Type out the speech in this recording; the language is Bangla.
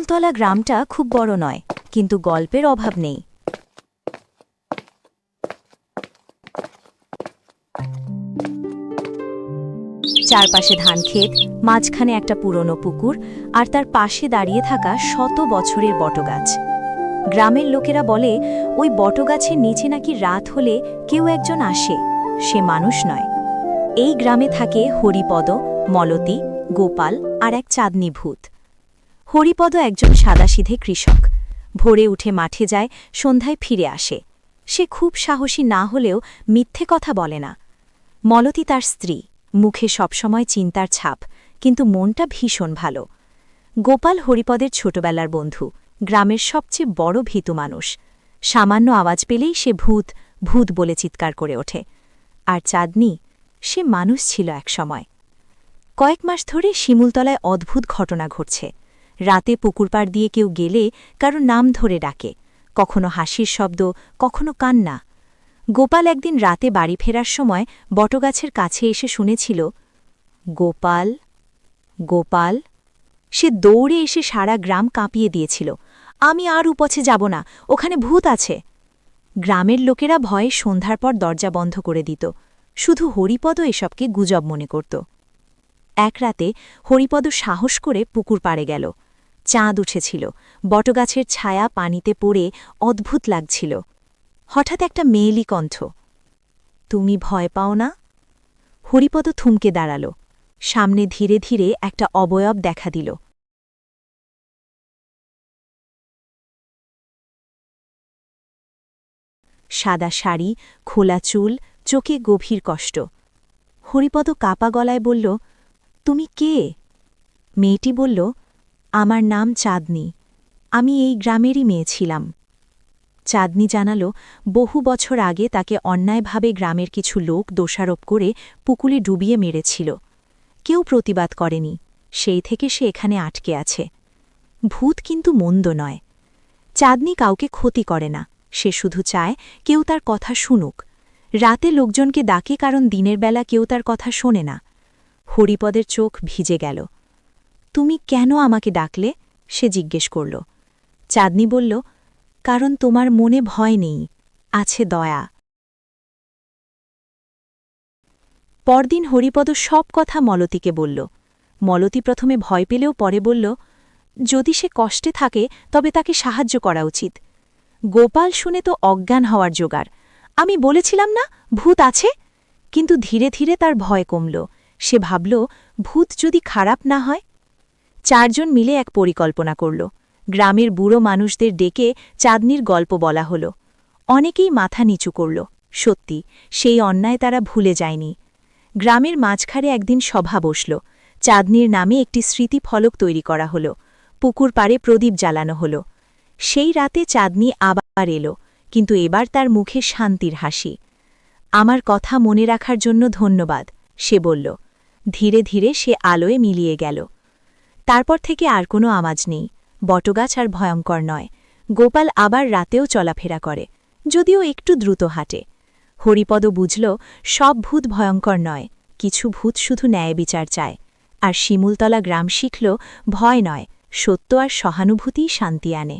শিমুলতলা গ্রামটা খুব বড় নয়, কিন্তু গল্পের অভাব নেই। চারপাশে ধান ধানক্ষেত, মাঝখানে একটা পুরনো পুকুর আর তার পাশে দাঁড়িয়ে থাকা শত বছরের বটগাছ। গ্রামের লোকেরা বলে, ওই বটগাছের নিচে নাকি রাত হলে কেউ একজন আসে, সে মানুষ নয়। এই গ্রামে থাকে হরিপদ, মলতী, গোপাল আর এক চাঁদনি ভূত। হরিপদ একজন সাদাসিধে কৃষক। ভোরে উঠে মাঠে যায়, সন্ধ্যায় ফিরে আসে। সে খুব সাহসী না হলেও মিথ্যে কথা বলে না। মলতী তার স্ত্রী, মুখে সবসময় চিন্তার ছাপ, কিন্তু মনটা ভীষণ ভালো। গোপাল হরিপদের ছোটবেলার বন্ধু, গ্রামের সবচেয়ে বড় ভীতু মানুষ। সামান্য আওয়াজ পেলেই সে ভূত ভূত বলে চিৎকার করে ওঠে। আর চাঁদনি, সে মানুষ ছিল একসময়। কয়েক মাস ধরে শিমুলতলায় অদ্ভুত ঘটনা ঘটছে। রাতে পুকুরপাড় দিয়ে কেউ গেলে কারও নাম ধরে ডাকে। কখনো হাসির শব্দ, কখনো কান্না। গোপাল একদিন রাতে বাড়ি ফেরার সময় বটগাছের কাছে এসে শুনেছিল, গোপাল গোপাল। সে দৌড়ে এসে সারা গ্রাম কাঁপিয়ে দিয়েছিল, আমি আর উপছে যাব না, ওখানে ভূত আছে। গ্রামের লোকেরা ভয়ে সন্ধ্যার পর দরজা বন্ধ করে দিত, শুধু হরিপদ এসবকে গুজব মনে করত। এক রাতে হরিপদ সাহস করে পুকুর পাড়ে গেল। চাঁদ উঠেছিল। বটগাছের ছায়া পানিতে পড়ে অদ্ভুত লাগছিল। হঠাৎ একটা মেয়েলি কণ্ঠ, তুমি ভয় পাও না? হরিপদ থুমকে দাঁড়াল। সামনে ধীরে ধীরে একটা অবয়ব দেখা দিল। সাদা শাড়ি, খোলা চুল, চোখে গভীর কষ্ট। হরিপদ কাপা গলায় বলল, তুমি কে? মেয়েটি বলল আমার নাম চাঁদনি। আমি এই গ্রামেরই মেয়ে ছিলাম। চাঁদনি জানালো, বহু বছর আগে তাকে অন্যায়ভাবে গ্রামের কিছু লোক দোষারোপ করে পুকুলে ডুবিয়ে মেরেছিল। কেউ প্রতিবাদ করেনি। সেই থেকে সে এখানে আটকে আছে। ভূত কিন্তু মন্দ নয়। চাঁদনি কাউকে ক্ষতি করে না। সে শুধু চায়, কেউ তার কথা শুনুক। রাতে লোকজনকে ডাকে কারণ দিনের বেলা কেউ তার কথা শোনে না। হরিপদের চোখ ভিজে গেল। তুমি কেন আমাকে ডাকলে? সে জিজ্ঞেস করল। চাঁদনি বলল, কারণ তোমার মনে ভয় নেই, আছে দয়া। পরদিন হরিপদ সব কথা মলতীকে বলল। মলতী প্রথমে ভয় পেলেও পরে বলল, যদি সে কষ্টে থাকে, তবে তাকে সাহায্য করা উচিত। গোপাল শুনে তো অজ্ঞান হওয়ার জোগাড়। আমি বলেছিলাম না, ভূত আছে? কিন্তু ধীরে ধীরে তার ভয় কমল। সে ভাবল, ভূত যদি খারাপ না হয় চারজন মিলে এক পরিকল্পনা করল। গ্রামের বুড়ো মানুষদের ডেকে চাঁদনির গল্প বলা হল। অনেকেই মাথা নিচু করল। সত্যি, সেই অন্যায় তারা ভুলে যায়নি। গ্রামের মাঝখারে একদিন সভা বসল। চাঁদনির নামে একটি স্মৃতিফলক তৈরি করা হল। পুকুর পাড়ে প্রদীপ জ্বালানো হল। সেই রাতে চাঁদনি আবার এলো, কিন্তু এবার তার মুখে শান্তির হাসি। আমার কথা মনে রাখার জন্য ধন্যবাদ সে বলল। ধীরে ধীরে সে আলোয় মিলিয়ে গেল। তারপর থেকে আর কোনো আওয়াজ নেই। বটগাছ আর ভয়ঙ্কর নয়। গোপাল আবার রাতেও চলাফেরা করে, যদিও একটু দ্রুত হাঁটে। হরিপদ বুঝল, সব ভূত ভয়ঙ্কর নয়, কিছু ভূত শুধু ন্যায় বিচার চায়। আর শিমুলতলা গ্রাম শিখল, ভয় নয়, সত্য আর সহানুভূতিই শান্তি আনে।